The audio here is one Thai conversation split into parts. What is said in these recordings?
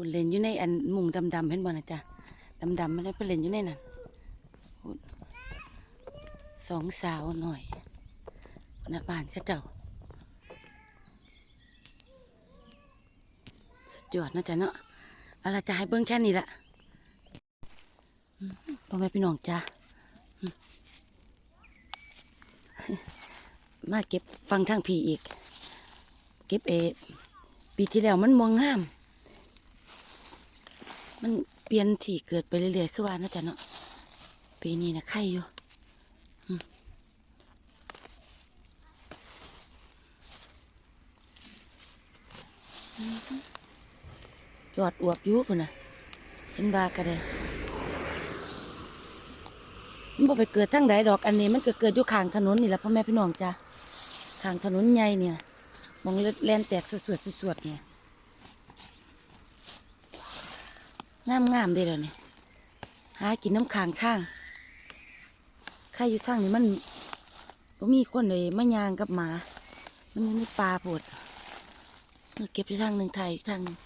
ปุ่นเล่นอยู่ในอันมุงดำๆเห็นบ่นะจ๊ะดำๆมันได้เพิ่นเล่นอยู่ในนั้นสองสาวหน่อยหน้าบ้านข้าเจ้า สุดยอดนะจ๊ะเนาะอาละจะให้เบิ้งแค่นี้ละอืมพ่อแม่พี่น้องจ้ามมาเก็บฟังทางพีอีก เก็บเอปีที่แล้วมันมองงาม มันเปลี่ยนที่เกิดไปเรื่อยๆคือว่านะจ๊ะเนาะปีนี้นะไข่อยู่ยอดอวบยู่พุ่นะเห็นบากระเดมันบ่ไปเกิดทั้งใดดอกอันนี้มันก็เกิดอยู่ข้างถนนนี่แหละพ่อแม่พี่น้องจ้ะข้างถนนใหญ่เนี่ยมองเลือดแลนแตกสวดๆสวดๆเนี่ย งามงามๆเด้เลยนี่หากินน้ำค้างข้างใครอยู่ทางนี้มันบ่มีคนเลยมายางกับหมา มันอยู่ในป่าโพดเก็บอยู่ทางหนึ่งไทยอีกทางนึง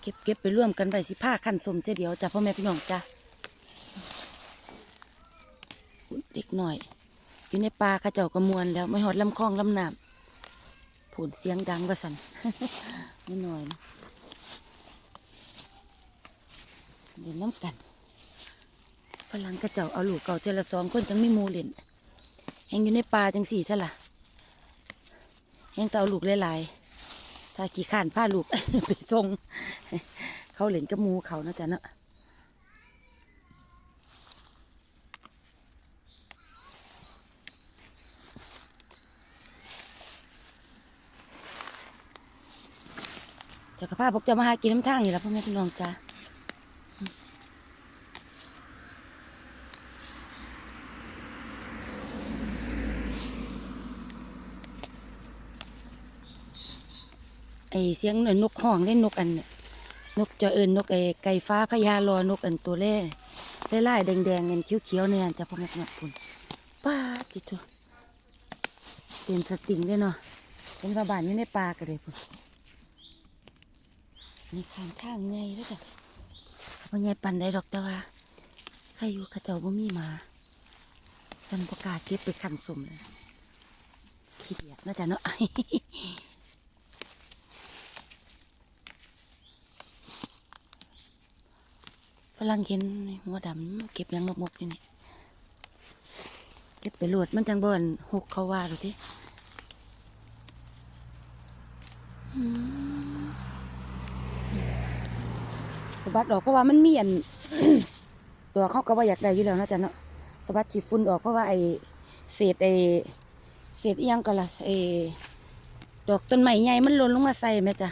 เก็บเก็บไปร่วมกันไปสิผ้าขันสมเจเดียวจ้ะพ่อแม่พี่น้องจ้ะเด็กหน่อย อยู่ในป่าข้าเจ้ากระมวลแล้วไม่หอดลำคลองลำน้ำ ผุนเสียงดังว่าสันนิดหน่อยนะเดี๋ยวน้ำกันฝรั่งเข้าเจ้าเอาลูกเก่าเจละสองคนจังไม่มูเล่นแหงอยู่ในป่าจังสี่ซะล่ะแหงแต่เอาลูกหลายๆถ้าขี้ข้านพาลูกไปส่งเขาเล่นกับมูเขานะจ๊ะเนาะ จ้ากระพาพวกจะมาหากินน้ำทางนี่แหละพ่อแม่พี่น้องจ้าไอเสียงนกห้องเล่นนกอันน่ะนกจะเอินนกไอไก่ฟ้าพญารอนกอันตัวเล่ไล่ๆแดงเงินเขียวๆเนี่ยจ้ะพ่อแม่พี่น้องคุณป้าติดตัวเป็นสติงได้เนาะเป็นปลาบานอยู่ในปลากันเลยพุ่น นี่ข้างข้างไงแล้วจ้ะพ่อใหญ่ปันได้ดอกแต่ว่าใครอยู่ข้าเจ้าบ่มีมาสันประกาศเก็บไปขันสมเลยขี้เดียดน่าจะเนาะฝรั่งเห็นหัวดำเก็บยังมกๆอยู่นี่เก็บไปหลดมันจังเบิ่นหกเขาว่าดูที่ บัดออกเพราะว่ามันมีอัน ตัวเขาก็ว่าอยากได้อยู่แล้วนะจ๊ะเนาะสะบัดฉีฝุ่นออกเพราะว่าไอเศษไอเศษอียังก็ละไอดอกต้นไม้ใหญ่มันหล่นลงมาใส่แม่จ้ะ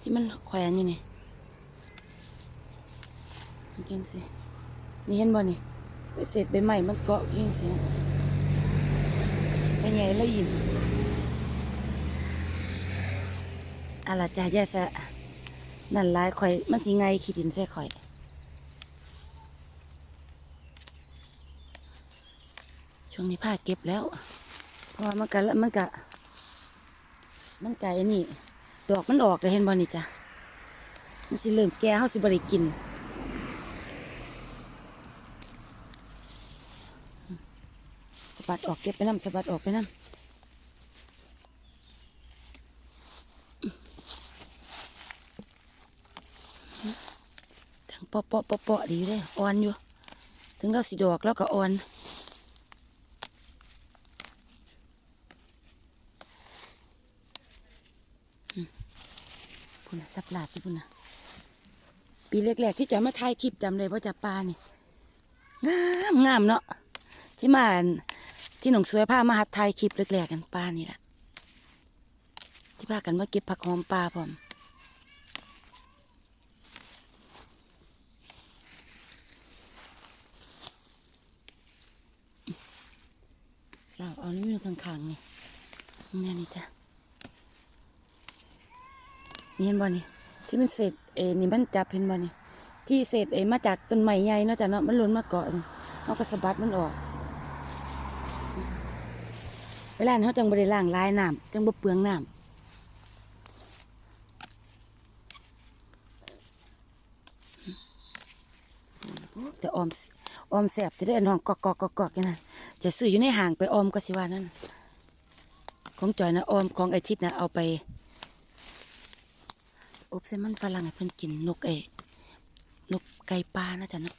ที่มันแขวนอยู่นี่มันจังสินี่เห็นบ่นี่เศษใบไม้มันเกาะอยู่จังสิใบใหญ่ละอินอะไรจ้ะแย่ซะ นั่นลายข่อย มันสิไงขี้ดินใส่ข่อย ช่วงนี้ผ้าเก็บแล้ว เพราะว่ามันกะมันกะ มันไอ้นี่ ดอกมันออกเลยเห็นบ่นี่จ้ะ มันสิเริ่มแก่เฮาสิบ่ได้กินสะบัดออกเก็บไปน้ำสะบัดออกไปน้ำ ทั้งเปาะเปาะเปาะเปาะดีเลยอ่อนอยู่ ถึงเราสิดอกแล้วก็อ่อนพุ่นนะสับหลาดที่พุ่นนะปีแรกๆที่จะมาถ่ายคลิปจำเลยว่าจะปลานี่งามงามเนาะที่มาที่หนองสวยพามาหัดถ่ายคลิปแรกๆกันปลานี่แหละที่พากันมาเก็บผักหอมปลาพร้อม เราเอนี่มันข้างๆนี่นี่นี่จ้ะนี่เห็นบ่นี่ที่มันเศษเอนี่มันจับเห็นบ่นี่ที่เศษเอมาจากต้นไม้ใหญ่เนาะจ้ะเนาะมันหล่นมาเกาะเอากระสะบัดมันออก เวลานั้นเขาจังบริล่างลายน้ำจังบ่เปลืองน้ำแต่ออมสิ อมแสบจะได้น้องกอกกอกกอกกอกอย่างนั้นจะซื้ออยู่ในห่างไปออมก็สิว่านั่นของจอยนะออมของไอชิดนะเอาไป อบเซมันฝรั่งให้เพิ่นกินนกเอนกไก่ปลานะจ๊ะเนาะ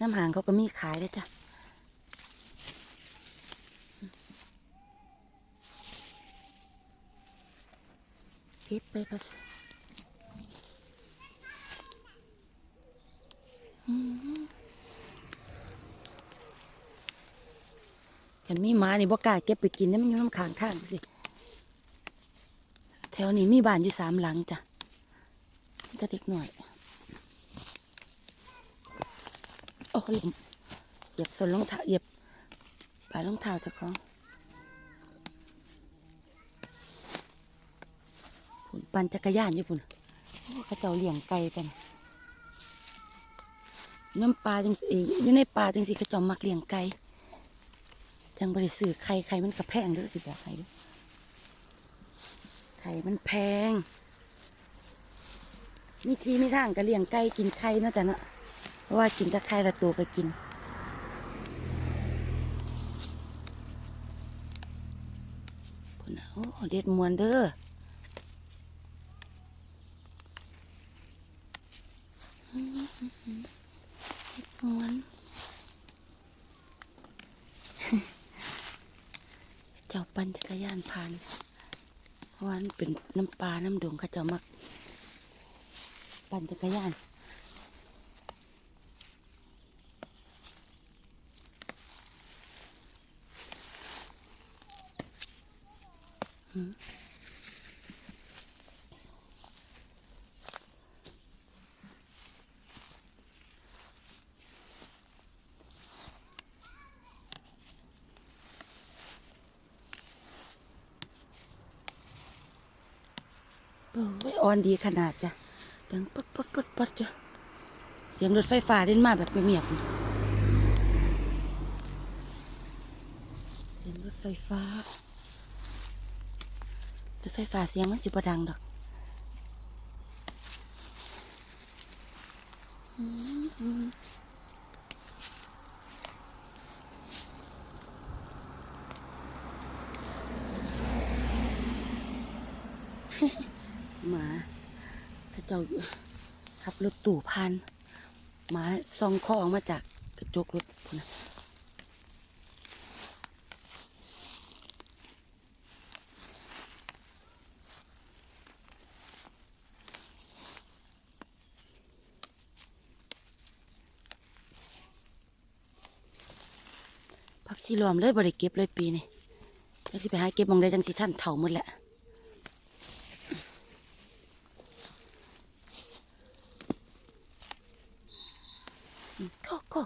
น้ำหางเขาก็มีขายเลยจ้ะเก็บไปพัส อืมฉันมีหมานี่บ่กล้าเก็บไปกินนะมันอยู่น้ำขางข้างสิ แถวนี้มีบ้านอยู่สามหลังจ้ะมีแต่เด็กหน่อย โอ้ลมเหยียบสนรองเท้าเหยียบปลายรองเท้าเจ้าของพุ่นปั่นจักรยานอยู่พุ่นโอ้เขาเจ้าเลี้ยงไก่กัน น้ำปลาจังสิเองยู่ในป่าจังสิเขาเจ้ามักเลี้ยงไก่จังบริสื่อไข่ไข่มันกระแพงเด้อสิบอกใครเด้อไข่มันแพง มีทีมีทางก็เลี้ยงไก่กินไข่นะจ๊ะเนาะเพราะว่ากินแตะไข่ละตัวก็กินพุ่นน่ะโอ้เด็ดมวนเด้อ มวน เจ้าปั่นจักรยานผ่านเพราะว่ามันเป็นน้ำปลาน้ำดงเขาเจ้ามัก ปั่นจักรยานโอนดีขนาดจ้ะดังปัดปัดปัดปัดจ้ะเสียงรถไฟฟ้าเดินมาแบบเงียบเสียงรถไฟฟ้ารถไฟฟ้าเสียงมันสิบดังดอกอืม หมาถ้าเจ้าขับรถตู่พันหมาซองคอออกมาจากกระจกรถพุ่นนะพักชีรวมเลยบริเก็บเลยปีนี้จังสิไปหาเก็บมองได้จังสิท่านเถ่าหมดแหละ ก็ก็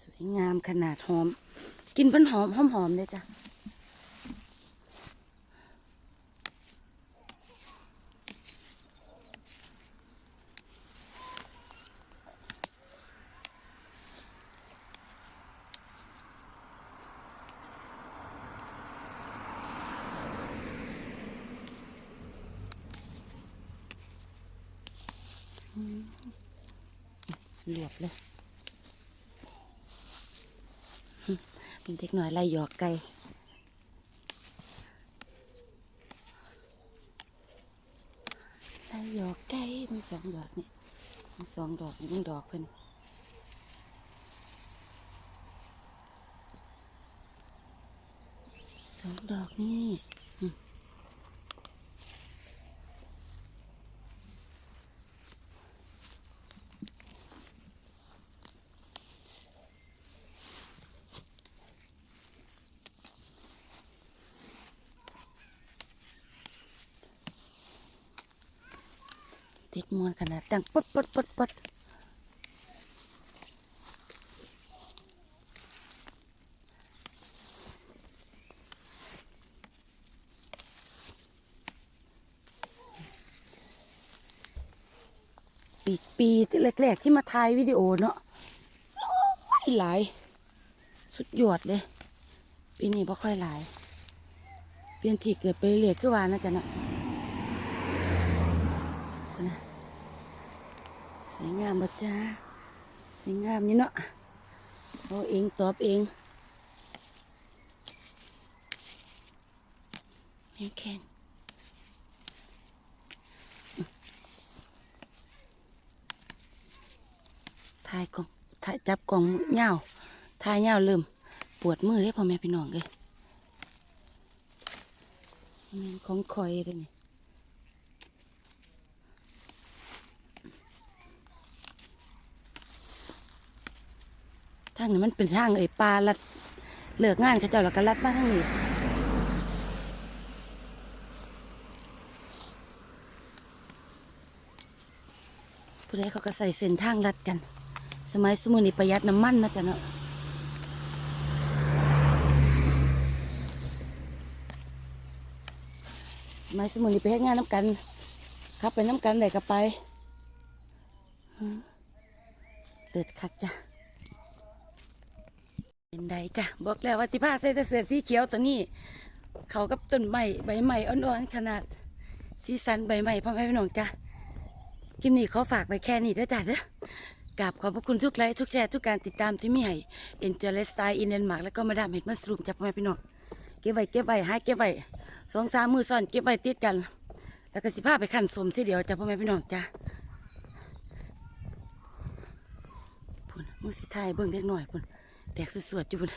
สวย งามขนาดหอม กินเป็นหอมหอมหอมเลยจ้ะหลวบเลย เป็นเด็กหน่อยไล่หยอกไก่ไล่หยอกไก่มันสองดอกนี่มันสองดอกนี่มันดอกเพิ่นสองดอกนี่ ติดมวนขนาดดังปดปดปดปดปีปีปีแรกๆที่มาถ่ายวิดีโอเนาะหลายหลาย สุดยอดเลยปีนี้บ่ค่อยหลาย เปลี่ยนที่เกิดไปเรื่อยๆคือว่านะจ๊ะเนาะพุ่นนะส วยงามบ่จ้าสวยงามนี่เนาะเอาเองตอบเองแข็งแข็งถ่ายกล่องถ่ายจับกล่องเงาถ่ายเงาลืมปวดมือเลยพ่อแม่พี่น้องเลยนี่ของคอยเลยนี่ ทางนี้มันเป็นทางไอ้ปลาลัดเลิกงานเขาเจ้าแล้วก็ลัดมาทางนี้ผู้ใดเขาก็ใส่เส้นทางลัดกัน สมัยสมุนีประหยัดน้ำมันนะจ๊ะเนาะสมัยสมุนีไปเฮ็ดงานน้ำกันขับไปน้ำกันไหนก็ไปเดือดคักจ้ะ นไดจ้ะบอกแล้วว่าสิพาใส่แต่เสื้อสีเขียวตัวนี้ เขากับต้นไม้ใบใหม่อ่อนๆขนาดสีสันใบใหม่พ่อแม่พี่น้องจ้ะคลิปนี้ขอฝากไปแค่นี้ด้อจ้ะเด้อกราบขอบพระคุณทุกไลค์ทุกแชร์ทุกการติดตามที่มีให้ Enjoy Lifestyle in Denmark แล้วก็มาดามเห็ดมัสรูมจ้ะพ่อแม่พี่น้องเก็บไว้เก็บไว้หาเก็บไว้สองสามมือซ่อนเก็บไว้ติดกัน แล้วก็สิพาไปขันสมสิเดียวจ้ะพ่อแม่พี่น้องจ้ะพุ่นมือสิทายเบิ่งเล็กหน่อยพุ่น แตกสวดๆอยู่พุ่น